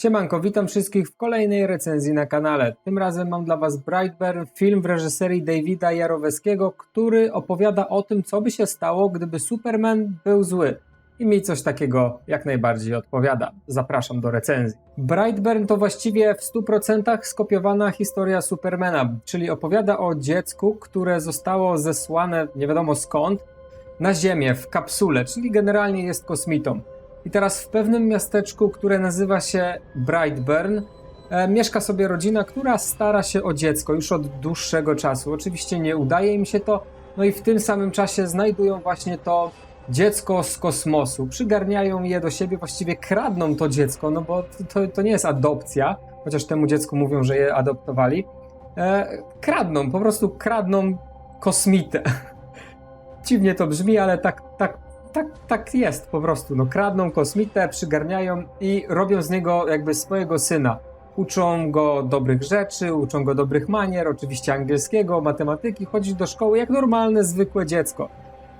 Siemanko, witam wszystkich w kolejnej recenzji na kanale. Tym razem mam dla Was Brightburn, film w reżyserii Davida Jarowskiego, który opowiada o tym, co by się stało, gdyby Superman był zły. I mi coś takiego jak najbardziej odpowiada. Zapraszam do recenzji. Brightburn to właściwie w 100% skopiowana historia Supermana, czyli opowiada o dziecku, które zostało zesłane nie wiadomo skąd na Ziemię w kapsule, czyli generalnie jest kosmitą. I teraz w pewnym miasteczku, które nazywa się Brightburn, e, mieszka sobie rodzina, która stara się o dziecko już od dłuższego czasu. Oczywiście nie udaje im się to, no i w tym samym czasie znajdują właśnie to dziecko z kosmosu. Przygarniają je do siebie, właściwie kradną to dziecko, no bo to, to nie jest adopcja, chociaż temu dziecku mówią, że je adoptowali. E, kradną, po prostu kradną kosmitę. Dziwnie to brzmi, ale tak, tak tak, tak jest po prostu. No, kradną kosmitę, przygarniają i robią z niego jakby swojego syna. Uczą go dobrych rzeczy, uczą go dobrych manier, oczywiście angielskiego, matematyki, chodzi do szkoły jak normalne, zwykłe dziecko.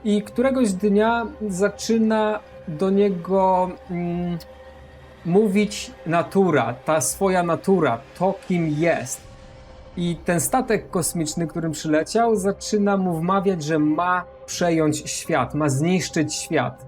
I któregoś dnia zaczyna do niego mm, mówić natura, ta swoja natura, to kim jest. I ten statek kosmiczny, którym przyleciał, zaczyna mu wmawiać, że ma przejąć świat, ma zniszczyć świat.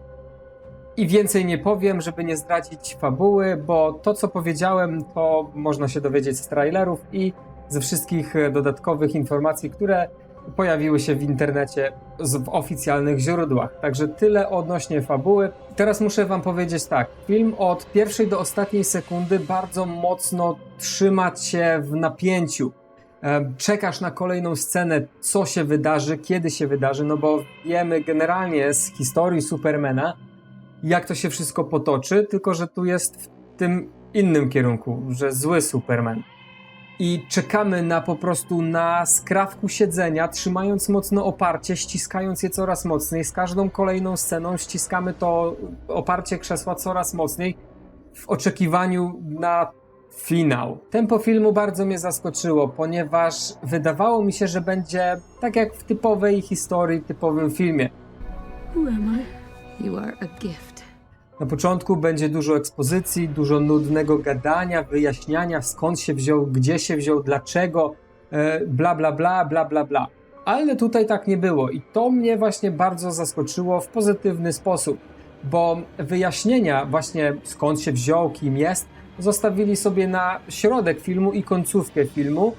I więcej nie powiem, żeby nie zdradzić fabuły, bo to, co powiedziałem, to można się dowiedzieć z trailerów i ze wszystkich dodatkowych informacji, które pojawiły się w internecie w oficjalnych źródłach. Także tyle odnośnie fabuły. Teraz muszę Wam powiedzieć tak. Film od pierwszej do ostatniej sekundy bardzo mocno trzyma Cię w napięciu czekasz na kolejną scenę, co się wydarzy, kiedy się wydarzy, no bo wiemy generalnie z historii Supermana, jak to się wszystko potoczy, tylko że tu jest w tym innym kierunku, że zły Superman. I czekamy na po prostu na skrawku siedzenia, trzymając mocno oparcie, ściskając je coraz mocniej. Z każdą kolejną sceną ściskamy to oparcie krzesła coraz mocniej w oczekiwaniu na finał. Tempo filmu bardzo mnie zaskoczyło, ponieważ wydawało mi się, że będzie tak jak w typowej historii, typowym filmie. Who am I? You are a gift. Na początku będzie dużo ekspozycji, dużo nudnego gadania, wyjaśniania skąd się wziął, gdzie się wziął, dlaczego, e, bla bla bla, bla bla bla. Ale tutaj tak nie było i to mnie właśnie bardzo zaskoczyło w pozytywny sposób, bo wyjaśnienia właśnie skąd się wziął, kim jest, zostawili sobie na środek filmu i końcówkę filmu,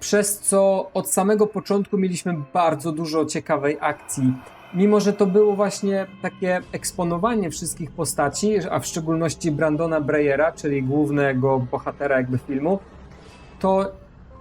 przez co od samego początku mieliśmy bardzo dużo ciekawej akcji. Mimo, że to było właśnie takie eksponowanie wszystkich postaci, a w szczególności Brandona Breyera, czyli głównego bohatera jakby filmu, to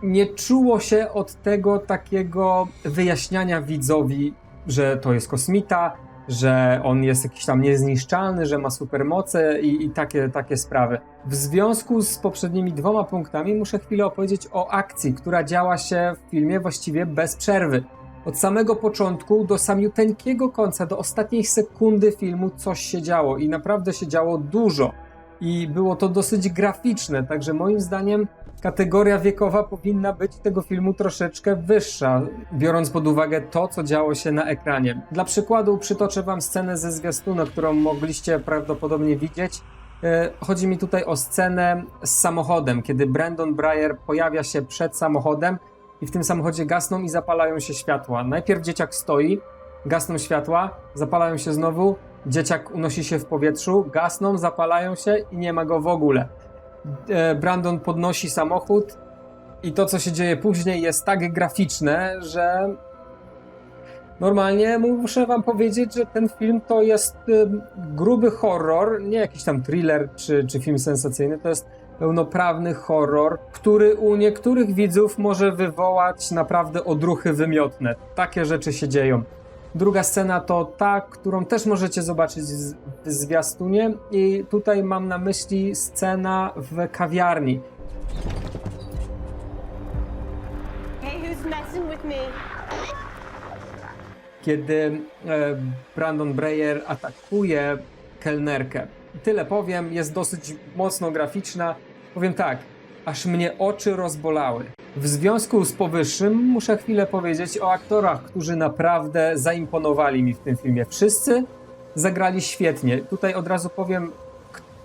nie czuło się od tego takiego wyjaśniania widzowi, że to jest kosmita, że on jest jakiś tam niezniszczalny, że ma supermoce i, i takie, takie sprawy. W związku z poprzednimi dwoma punktami muszę chwilę opowiedzieć o akcji, która działa się w filmie właściwie bez przerwy. Od samego początku do samiuteńkiego końca, do ostatniej sekundy filmu coś się działo i naprawdę się działo dużo. I było to dosyć graficzne, także moim zdaniem kategoria wiekowa powinna być tego filmu troszeczkę wyższa, biorąc pod uwagę to, co działo się na ekranie. Dla przykładu przytoczę Wam scenę ze zwiastuna, którą mogliście prawdopodobnie widzieć. E, chodzi mi tutaj o scenę z samochodem, kiedy Brandon Breyer pojawia się przed samochodem i w tym samochodzie gasną i zapalają się światła. Najpierw dzieciak stoi, gasną światła, zapalają się znowu, dzieciak unosi się w powietrzu, gasną, zapalają się i nie ma go w ogóle. E, Brandon podnosi samochód i to, co się dzieje później, jest tak graficzne, że normalnie muszę wam powiedzieć, że ten film to jest gruby horror, nie jakiś tam thriller czy, czy film sensacyjny, to jest pełnoprawny horror, który u niektórych widzów może wywołać naprawdę odruchy wymiotne. Takie rzeczy się dzieją. Druga scena to ta, którą też możecie zobaczyć w zwiastunie i tutaj mam na myśli scena w kawiarni. Kiedy e, Brandon Breyer atakuje kelnerkę. Tyle powiem, jest dosyć mocno graficzna. Powiem tak, aż mnie oczy rozbolały. W związku z powyższym muszę chwilę powiedzieć o aktorach, którzy naprawdę zaimponowali mi w tym filmie. Wszyscy zagrali świetnie. Tutaj od razu powiem,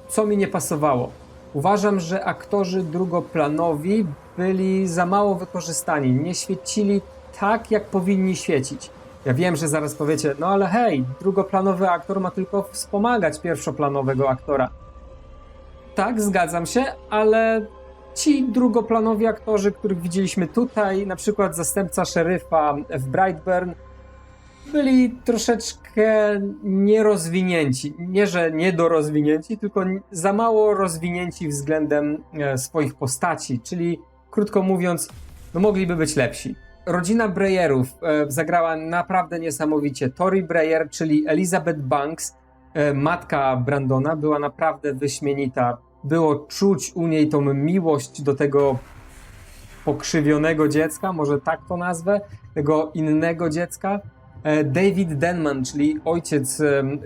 co mi nie pasowało. Uważam, że aktorzy drugoplanowi byli za mało wykorzystani, nie świecili tak, jak powinni świecić. Ja wiem, że zaraz powiecie, no ale hej, drugoplanowy aktor ma tylko wspomagać pierwszoplanowego aktora. Tak, zgadzam się, ale ci drugoplanowi aktorzy, których widzieliśmy tutaj, na przykład zastępca szeryfa w Brightburn, byli troszeczkę nierozwinięci. Nie, że niedorozwinięci, tylko za mało rozwinięci względem e, swoich postaci, czyli krótko mówiąc, no mogliby być lepsi. Rodzina Breyerów e, zagrała naprawdę niesamowicie. Tori Breyer, czyli Elizabeth Banks, e, matka Brandona, była naprawdę wyśmienita. Było czuć u niej tą miłość do tego pokrzywionego dziecka, może tak to nazwę, tego innego dziecka. E, David Denman, czyli ojciec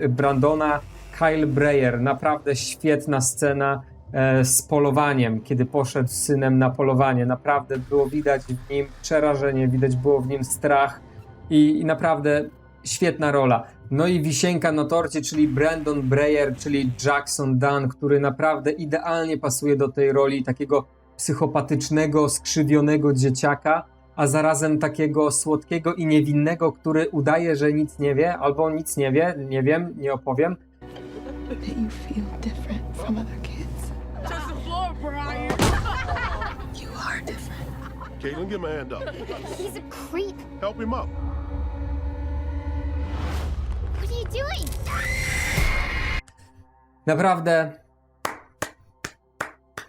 Brandona, Kyle Breyer, naprawdę świetna scena e, z polowaniem, kiedy poszedł z synem na polowanie. Naprawdę było widać w nim przerażenie, widać było w nim strach i, i naprawdę świetna rola. No i wisienka na torcie, czyli Brandon Breyer, czyli Jackson Dunn, który naprawdę idealnie pasuje do tej roli takiego psychopatycznego, skrzywionego dzieciaka, a zarazem takiego słodkiego i niewinnego, który udaje, że nic nie wie, albo nic nie wie, nie wiem, nie opowiem. Caitlin, get my hand up. He's a creep. Help him up. Naprawdę.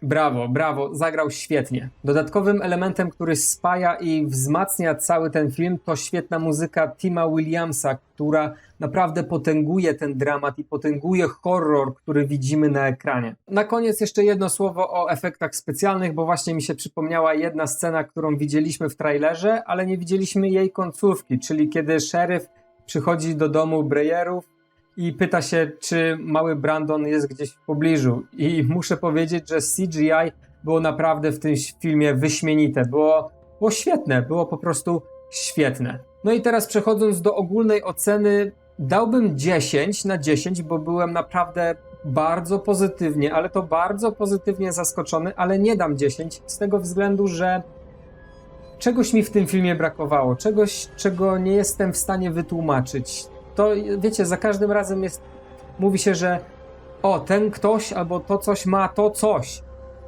Brawo, brawo, zagrał świetnie. Dodatkowym elementem, który spaja i wzmacnia cały ten film, to świetna muzyka Tima Williamsa, która naprawdę potęguje ten dramat i potęguje horror, który widzimy na ekranie. Na koniec jeszcze jedno słowo o efektach specjalnych, bo właśnie mi się przypomniała jedna scena, którą widzieliśmy w trailerze, ale nie widzieliśmy jej końcówki, czyli kiedy szeryf przychodzi do domu Breyerów i pyta się, czy mały Brandon jest gdzieś w pobliżu. I muszę powiedzieć, że CGI było naprawdę w tym filmie wyśmienite. Było, było świetne, było po prostu świetne. No i teraz przechodząc do ogólnej oceny, dałbym 10 na 10, bo byłem naprawdę bardzo pozytywnie, ale to bardzo pozytywnie zaskoczony, ale nie dam 10 z tego względu, że czegoś mi w tym filmie brakowało, czegoś, czego nie jestem w stanie wytłumaczyć. To wiecie, za każdym razem jest, mówi się, że o, ten ktoś albo to coś ma to coś,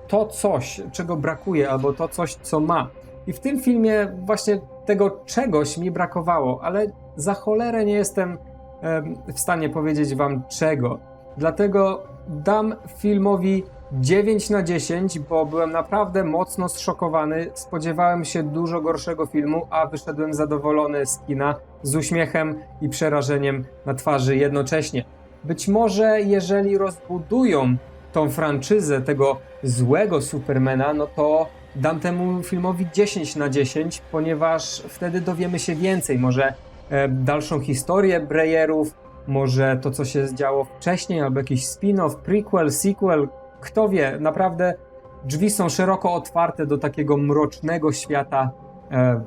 to coś, czego brakuje, albo to coś, co ma. I w tym filmie właśnie tego czegoś mi brakowało, ale za cholerę nie jestem em, w stanie powiedzieć wam czego. Dlatego dam filmowi 9 na 10, bo byłem naprawdę mocno zszokowany. Spodziewałem się dużo gorszego filmu, a wyszedłem zadowolony z kina, z uśmiechem i przerażeniem na twarzy jednocześnie. Być może jeżeli rozbudują tą franczyzę tego złego Supermana, no to dam temu filmowi 10 na 10, ponieważ wtedy dowiemy się więcej. Może e, dalszą historię Breyerów, może to, co się działo wcześniej, albo jakiś spin-off, prequel, sequel, kto wie, naprawdę drzwi są szeroko otwarte do takiego mrocznego świata e,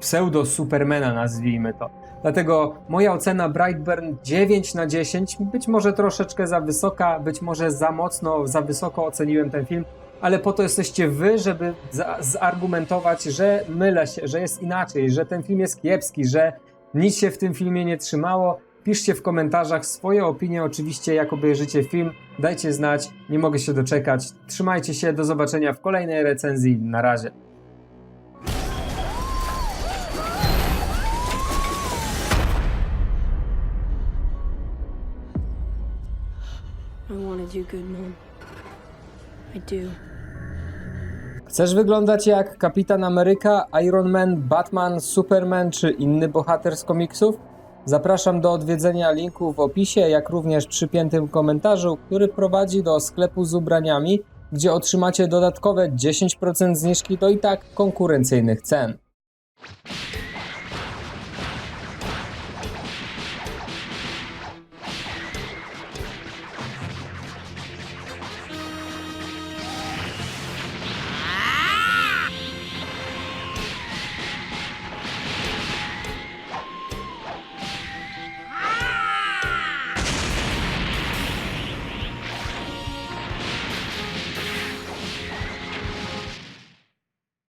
pseudo-Supermana, nazwijmy to. Dlatego moja ocena Brightburn 9 na 10, być może troszeczkę za wysoka, być może za mocno, za wysoko oceniłem ten film, ale po to jesteście wy, żeby za- zargumentować, że mylę się, że jest inaczej, że ten film jest kiepski, że nic się w tym filmie nie trzymało. Piszcie w komentarzach swoje opinie, oczywiście jak obejrzycie film, dajcie znać, nie mogę się doczekać. Trzymajcie się, do zobaczenia w kolejnej recenzji, na razie. Chcesz wyglądać jak Kapitan Ameryka, Iron Man, Batman, Superman czy inny bohater z komiksów? Zapraszam do odwiedzenia linku w opisie, jak również przypiętym komentarzu, który prowadzi do sklepu z ubraniami, gdzie otrzymacie dodatkowe 10% zniżki do i tak konkurencyjnych cen.